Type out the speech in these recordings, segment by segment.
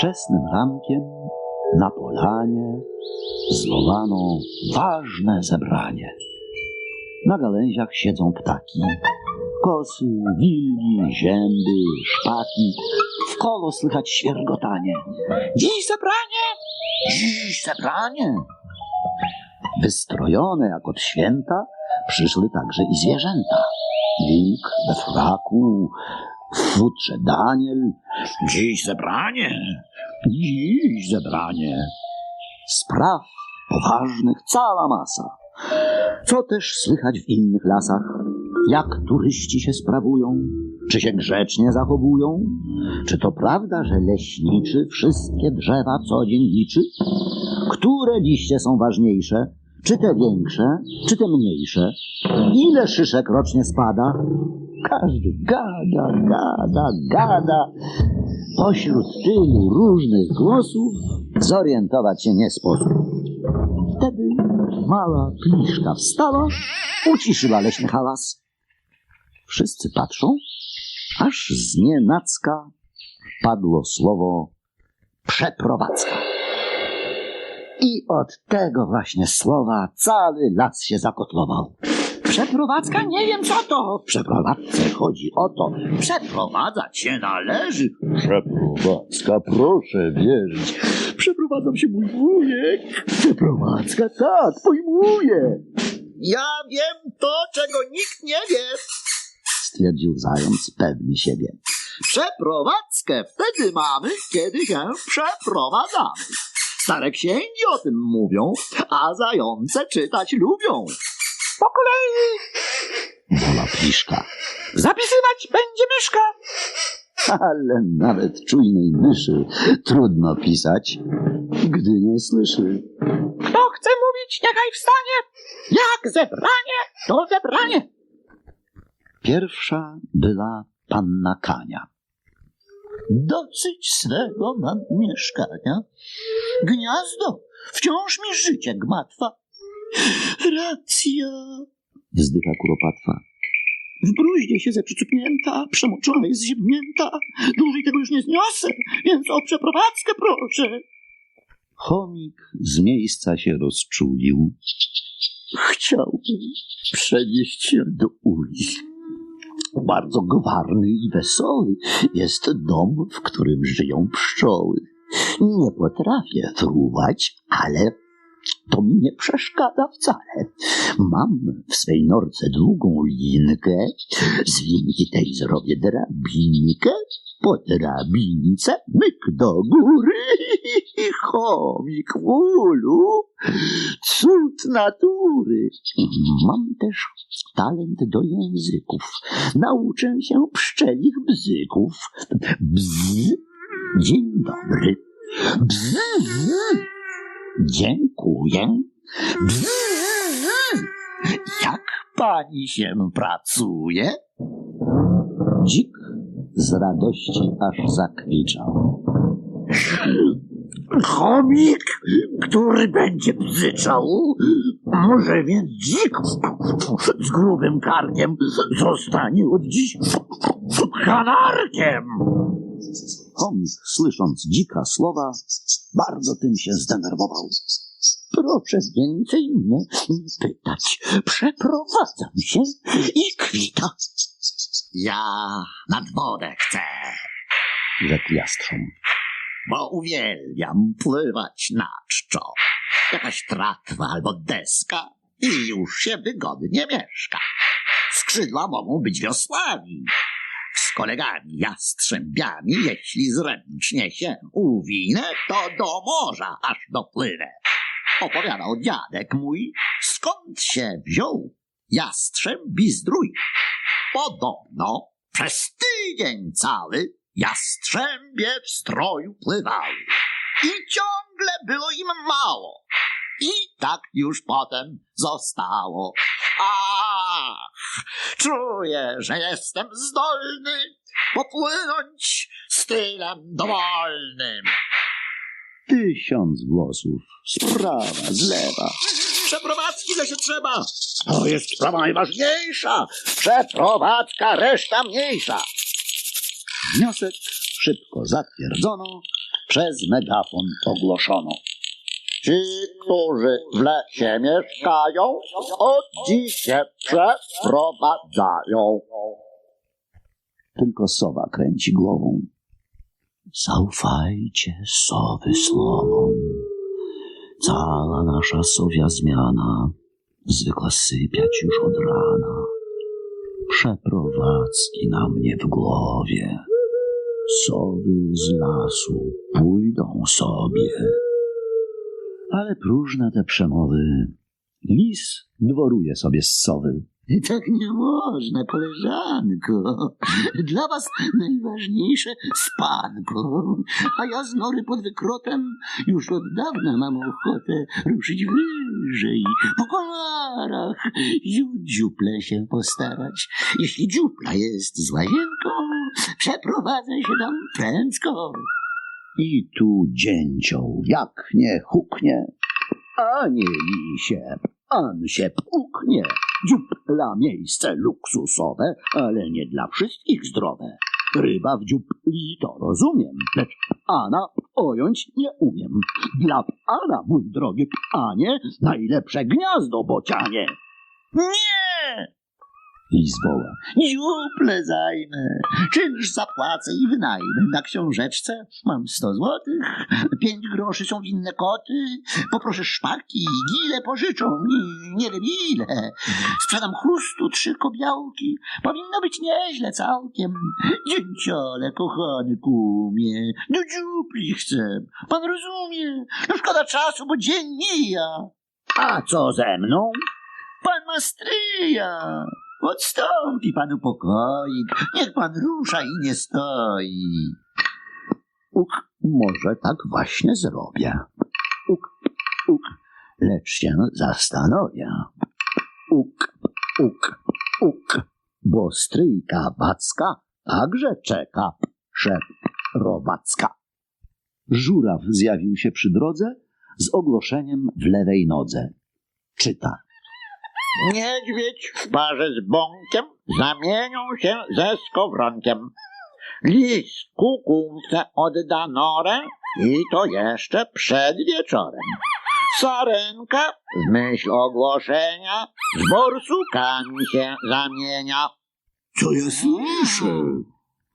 Wczesnym rankiem na polanie zwołano ważne zebranie. Na gałęziach siedzą ptaki, kosy, wilgi, zięby, szpaki. W kolo słychać świergotanie. Dziś zebranie! Dziś zebranie! Wystrojone jak od święta przyszły także i zwierzęta. Wilk we fraku, w futrze Daniel. Dziś zebranie! Dziś zebranie! Spraw poważnych cała masa. Co też słychać w innych lasach? Jak turyści się sprawują? Czy się grzecznie zachowują? Czy to prawda, że leśniczy wszystkie drzewa co dzień liczy? Które liście są ważniejsze? Czy te większe, czy te mniejsze? Ile szyszek rocznie spada? Każdy gada, gada, gada. Pośród tylu różnych głosów zorientować się nie sposób. Wtedy mała pliszka wstała, uciszyła leśny hałas. Wszyscy patrzą, aż z nienacka padło słowo przeprowadzka. I od tego właśnie słowa cały las się zakotlował. Przeprowadzka? Nie wiem co to. Przeprowadzce chodzi o to. Przeprowadzać się należy. Przeprowadzka, proszę wierzyć. Przeprowadzam się mój wujek. Przeprowadzka, tak, pojmuję. Ja wiem to, czego nikt nie wie. Stwierdził zając pewny siebie. Przeprowadzkę wtedy mamy, kiedy się przeprowadzamy. Stare księgi o tym mówią, a zające czytać lubią. Po kolei Wola pliszka. zapisywać będzie myszka. Ale nawet czujnej myszy trudno pisać, gdy nie słyszy. Kto chce mówić, niechaj wstanie. Jak zebranie, to zebranie. Pierwsza była panna Kania. Dosyć swego mam mieszkania. Gniazdo wciąż mi życie gmatwa. Racja. Wzdycha kuropatwa. W bruździe siedzę przycupnięta, przemoczona jest ziemnięta. Dłużej tego już nie zniosę, więc o przeprowadzkę proszę. Chomik z miejsca się rozczulił. Chciałbym przenieść się do uli. Bardzo gwarny i wesoły jest dom, w którym żyją pszczoły. Nie potrafię fruwać, ale to mi nie przeszkadza wcale. Mam w swej norce długą linkę, z linki tej zrobię drabinkę, po drabince myk do góry i chomik w ulu. Cud natury. Mam też talent do języków. Nauczę się pszczelich bzyków. Bzz. Dzień dobry. Bzz. Dziękuję. Bzz. Jak pani się pracuje? Dzik z radości aż zakwiczał. Chomik, który będzie bzyczał, może więc dzik z grubym karkiem zostanie od dziś kanarkiem. Chomik, słysząc dzika słowa, bardzo tym się zdenerwował. Proszę więcej mnie nie pytać. Przeprowadzam się i kwita, Ja nad wodę chcę, rzekł jastrząb. bo uwielbiam pływać na czczo. Jakaś tratwa albo deska i już się wygodnie mieszka. Skrzydła mogą być wiosłami. Z kolegami jastrzębiami, jeśli zręcznie się uwinę, to do morza aż dopłynę. Opowiadał dziadek mój, skąd się wziął jastrzębi zdrój. Podobno przez tydzień cały jastrzębie w stroju pływały. I ciągle było im mało. I tak już potem zostało. Ach, czuję, że jestem zdolny popłynąć stylem dowolnym. Tysiąc głosów, sprawa, zlewa. Przeprowadzki że się trzeba. To jest sprawa najważniejsza. Przeprowadzka, reszta mniejsza. Wniosek szybko zatwierdzono przez megafon ogłoszono. Ci, którzy w lesie mieszkają, od dziś się przeprowadzają. Tylko sowa kręci głową. Zaufajcie sowy słowom. Cała nasza sowia zmiana zwykła sypiać już od rana. Przeprowadzki na mnie w głowie. Sowy z lasu pójdą sobie. Ale próżne te przemowy. Lis dworuje sobie z sowy. Tak nie można, koleżanko. Dla was najważniejsze spanko, a ja z nory pod wykrotem już od dawna mam ochotę ruszyć wyżej, po kolarach, dziuple się postarać. Jeśli dziupla jest z łazienką, przeprowadzę się tam prędko. I tu dzięcioł, jak nie huknie, a nie lisie, an się puknie. Dziupla miejsce luksusowe, ale nie dla wszystkich zdrowe. Ryba w dziupli to rozumiem, lecz Ana pojąć nie umiem. Dla Pana, mój drogi panie, najlepsze gniazdo bocianie. Nie! Lis woła. Dziuple zajmę. Czynsz zapłacę i wynajmę. Na książeczce mam sto złotych, pięć groszy są winne koty. Poproszę szpaki, gile pożyczą mi, nie wiem ile. Sprzedam chrustu trzy kobiałki. Powinno być nieźle całkiem. Dzięciole, kochany kumie, do dziupli chcę. Pan rozumie? No szkoda czasu, bo dzień mija. A co ze mną? Pan ma stryja. Odstąpi panu pokoik. Niech pan rusza i nie stoi. Uk, może tak właśnie zrobię. Uk, uk, lecz się zastanowię. Uk, uk, uk, bo stryjka Wacka także czeka szef Robacka. Żuraw zjawił się przy drodze z ogłoszeniem w lewej nodze. Czyta. Niedźwiedź w parze z bąkiem zamienią się ze skowronkiem. Lis kukułce odda norę i to jeszcze przed wieczorem. Sarenka w myśl ogłoszenia z borsukami się zamienia. Co ja słyszę?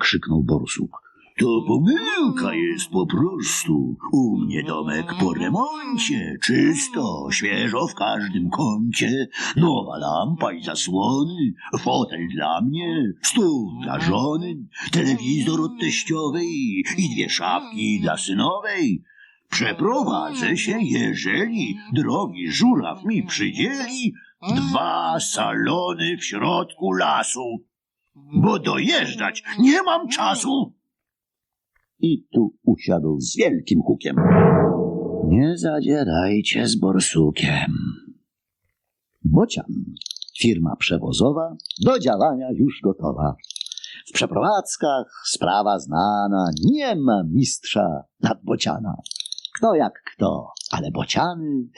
krzyknął borsuk. To pomyłka jest po prostu. U mnie domek po remoncie, czysto, świeżo w każdym kącie. Nowa lampa i zasłony, fotel dla mnie, stół dla żony, telewizor od teściowej i dwie szafki dla synowej. Przeprowadzę się, jeżeli drogi żuraw mi przydzieli dwa salony w środku lasu, bo dojeżdżać nie mam czasu. I tu usiadł z wielkim hukiem. Nie zadzierajcie z borsukiem. Bocian, firma przewozowa, do działania już gotowa. W przeprowadzkach sprawa znana, nie ma mistrza nad bociana. Kto jak kto, ale bociany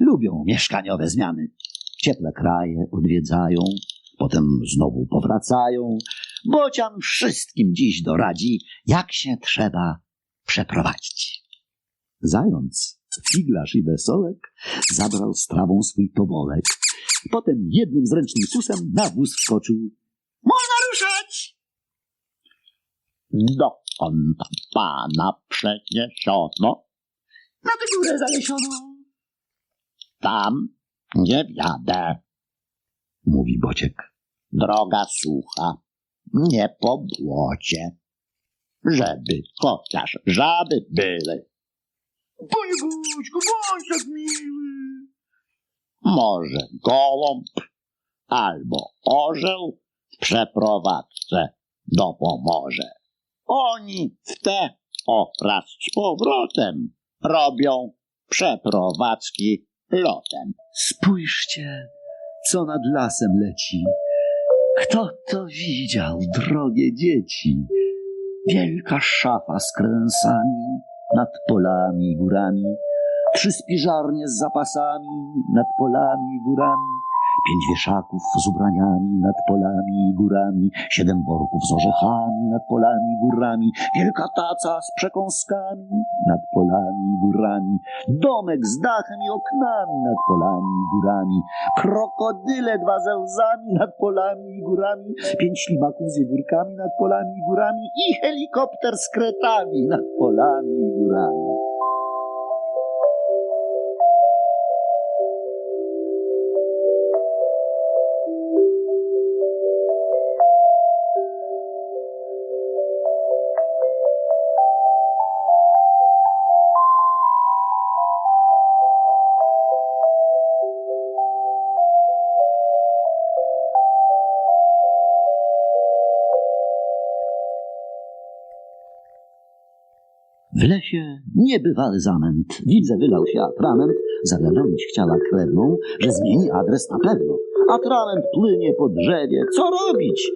lubią mieszkaniowe zmiany. Cieple kraje odwiedzają, potem znowu powracają. Bocian wszystkim dziś doradzi, jak się trzeba przeprowadzić. Zając, figlarz i wesołek zabrał strawą swój tobolek. Potem jednym zręcznym susem na wóz wskoczył. Można ruszać! Dokąd pana przeniesiono? Na tę górę zalesioną. Tam nie wiadę, mówi Bociek. Droga sucha, nie po błocie, żeby chociaż żaby były. Panie Bućku, bądź tak miły. Może gołąb albo orzeł w przeprowadzce dopomoże. Oni w te oraz z powrotem robią przeprowadzki lotem. Spójrzcie, co nad lasem leci. Kto to widział, drogie dzieci? Wielka szafa z kręsami nad polami i górami. Trzy spiżarnie z zapasami nad polami i górami. Pięć wieszaków z ubraniami nad polami i górami, siedem worków z orzechami nad polami i górami, wielka taca z przekąskami nad polami i górami, domek z dachem i oknami nad polami i górami, krokodyle dwa ze łzami nad polami i górami, pięć ślimaków z wiewiórkami nad polami i górami i helikopter z kretami nad polami i górami. Lesie niebywały zamęt. Widzę wylał się atrament, zawiadomić chciała krewną, że zmieni adres na pewno. Atrament płynie po drzewie. Co robić?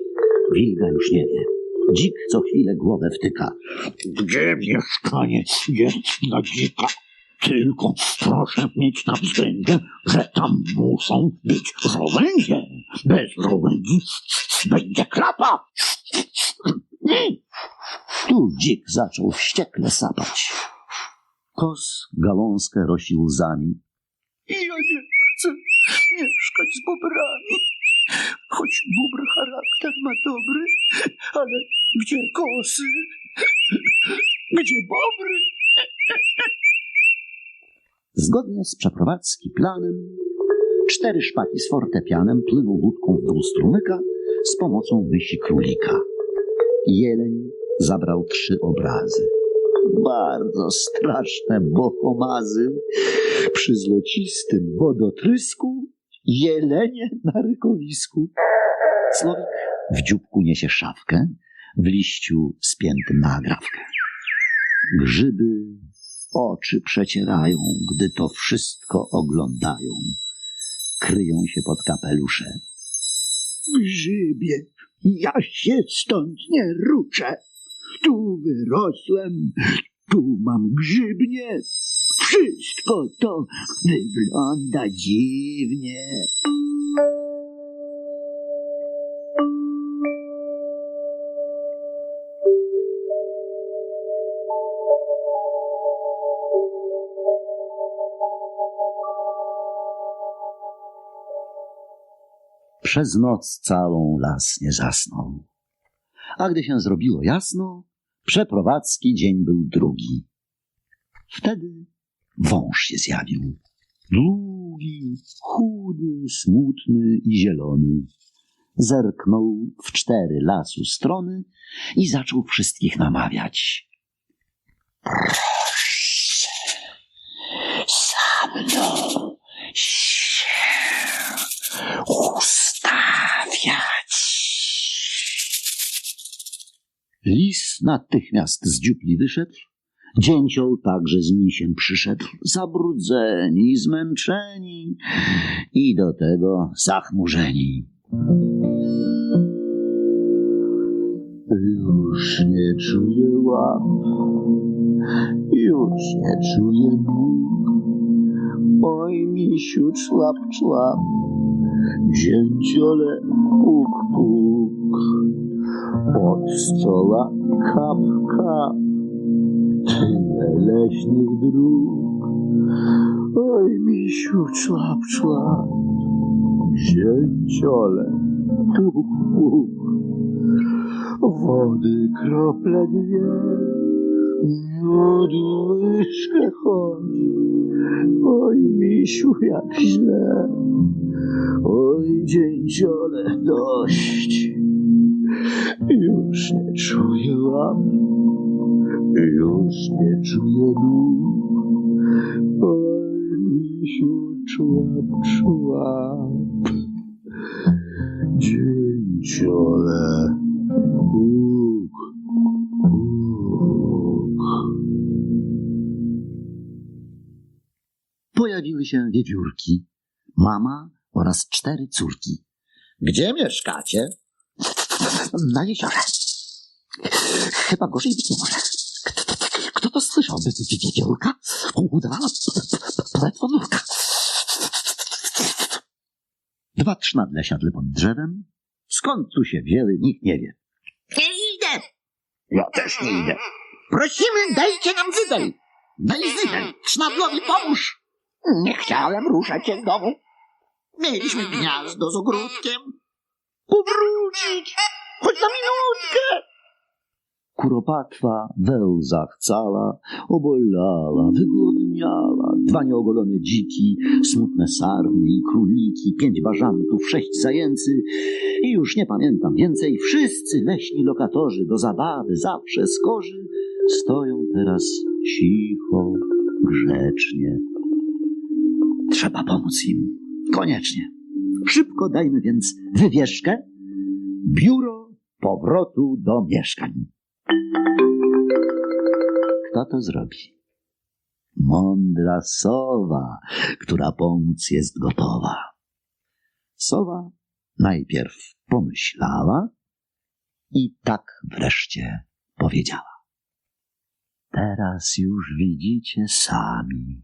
Wilga już nie wie. Dzik co chwilę głowę wtyka. Gdzie mieszkanie jest dla dzika? Tylko proszę mieć na względzie, że tam muszą być żołędzie. Bez żołędzi będzie klapa. Tu dzik zaczął wściekle sapać. Kos gałązkę rosi łzami. Ja nie chcę mieszkać z bobrami. Choć bóbr charakter ma dobry, ale gdzie kosy? Gdzie bobry? Zgodnie z przeprowadzki planem, cztery szpaki z fortepianem płyną łódką w dół strumyka z pomocą myśli królika. Jeleń zabrał trzy obrazy. Bardzo straszne bohomazy przy złocistym wodotrysku, jelenie na rykowisku. Słowik w dzióbku niesie szafkę, w liściu spiętym na agrawkę. Grzyby oczy przecierają, gdy to wszystko oglądają. Kryją się pod kapelusze. Grzybie, ja się stąd nie ruczę. Tu wyrosłem, tu mam grzybnie. Wszystko to wygląda dziwnie. Przez noc całą las nie zasnął. A gdy się zrobiło jasno, przeprowadzki dzień był drugi. Wtedy wąż się zjawił. Długi, chudy, smutny i zielony. Zerknął w cztery lasu strony i zaczął wszystkich namawiać. Proszę, za mną Lis natychmiast z dziupli wyszedł, dzięcioł także z misiem przyszedł, zabrudzeni, zmęczeni i do tego zachmurzeni. Już nie czuję łap, już nie czuję nóg. Oj, misiu, człap, człap, dzięciole, puk, puk. Od stoła kap, kap, tyle leśnych dróg. Oj, misiu, człap, człap, dzięciole, puk, puk. Wody krople dwie, miodu łyżkę chodzi. Oj, misiu, jak źle, oj, dzięciole, dość. Już nie czuję łap, już nie czuję nóg. Oj, misiu, człap, człap. Dzięciole, puk, puk. Pojawiły się wiewiórki, mama oraz cztery córki. Gdzie mieszkacie? Na jeziorze. Chyba gorzej być nie może. Kto, to słyszał? Wiewiórka? Udawała pletwonurka. Dwa trznadle siadły pod drzewem. Skąd tu się wzięły, nikt nie wie. Nie idę! Ja też nie idę. Prosimy, dajcie nam wydel! Daj wydel! Sznadlowi pomóż! Nie chciałem ruszać się z domu. Mieliśmy gniazdo z ogródkiem. Powrócić! Choć na minutkę! Kuropatwa we łzach cala, obolała, wygłodniała. Dwa nieogolone dziki, smutne sarny i króliki, pięć bażantów, sześć zajęcy i już nie pamiętam więcej. Wszyscy leśni lokatorzy do zabawy zawsze skorzy stoją teraz cicho, grzecznie. Trzeba pomóc im. Koniecznie. Szybko dajmy więc wywieszkę. Biuro powrotu do mieszkań. Kto to zrobi? Mądra sowa, która pomóc jest gotowa. Sowa najpierw pomyślała i tak wreszcie powiedziała. Teraz już widzicie sami,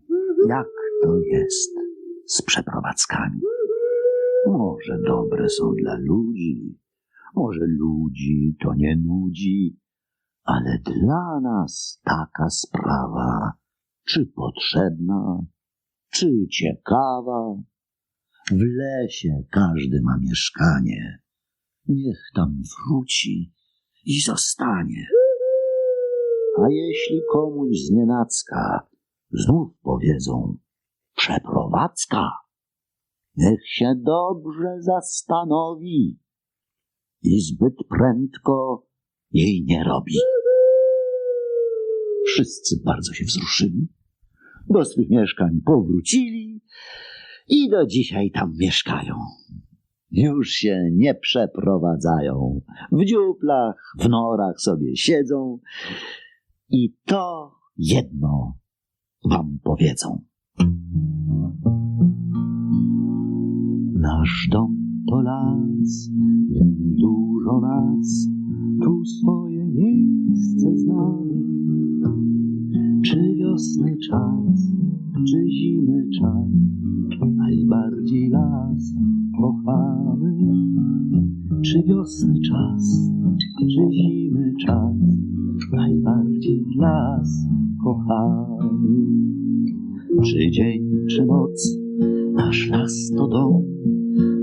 jak to jest z przeprowadzkami. Może dobre są dla ludzi, może ludzi to nie nudzi, ale dla nas taka sprawa, czy potrzebna, czy ciekawa. W lesie każdy ma mieszkanie, niech tam wróci i zostanie. A jeśli komuś znienacka znów powiedzą przeprowadzka, niech się dobrze zastanowi i zbyt prędko jej nie robi. Wszyscy bardzo się wzruszyli, do swych mieszkań powrócili i do dzisiaj tam mieszkają. Już się nie przeprowadzają, w dziuplach, w norach sobie siedzą i to jedno wam powiedzą. Nasz dom to las, w dużo nas, tu swoje miejsce znamy. Czy wiosny czas, czy zimy czas, najbardziej las kochamy. Czy wiosny czas, czy zimy czas, najbardziej las kochamy. Czy dzień, czy noc, nasz las to dom,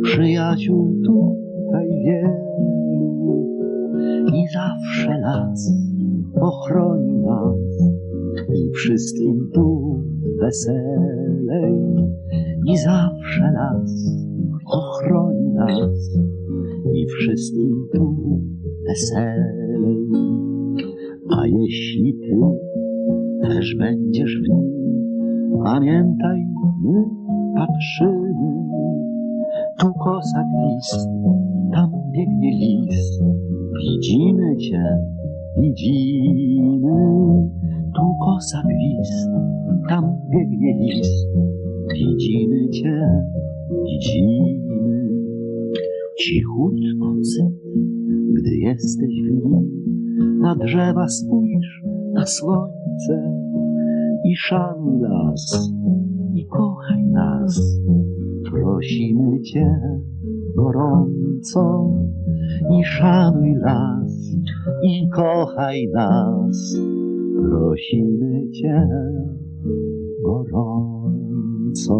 przyjaciół tutaj wielu i zawsze las ochroni nas. I wszystkim tu weselej i zawsze las ochroni nas. I wszystkim tu weselej. A jeśli ty też będziesz w nim pamiętaj my patrzymy tu kosak list, tam biegnie lis. Widzimy cię, widzimy. Tu kosak list, tam biegnie lis. Widzimy cię, widzimy. Cichutko cyt, gdy jesteś w nim. Na drzewa spójrz, na słońce i szanuj las. Prosimy Cię gorąco i szanuj las i kochaj nas. Prosimy Cię gorąco.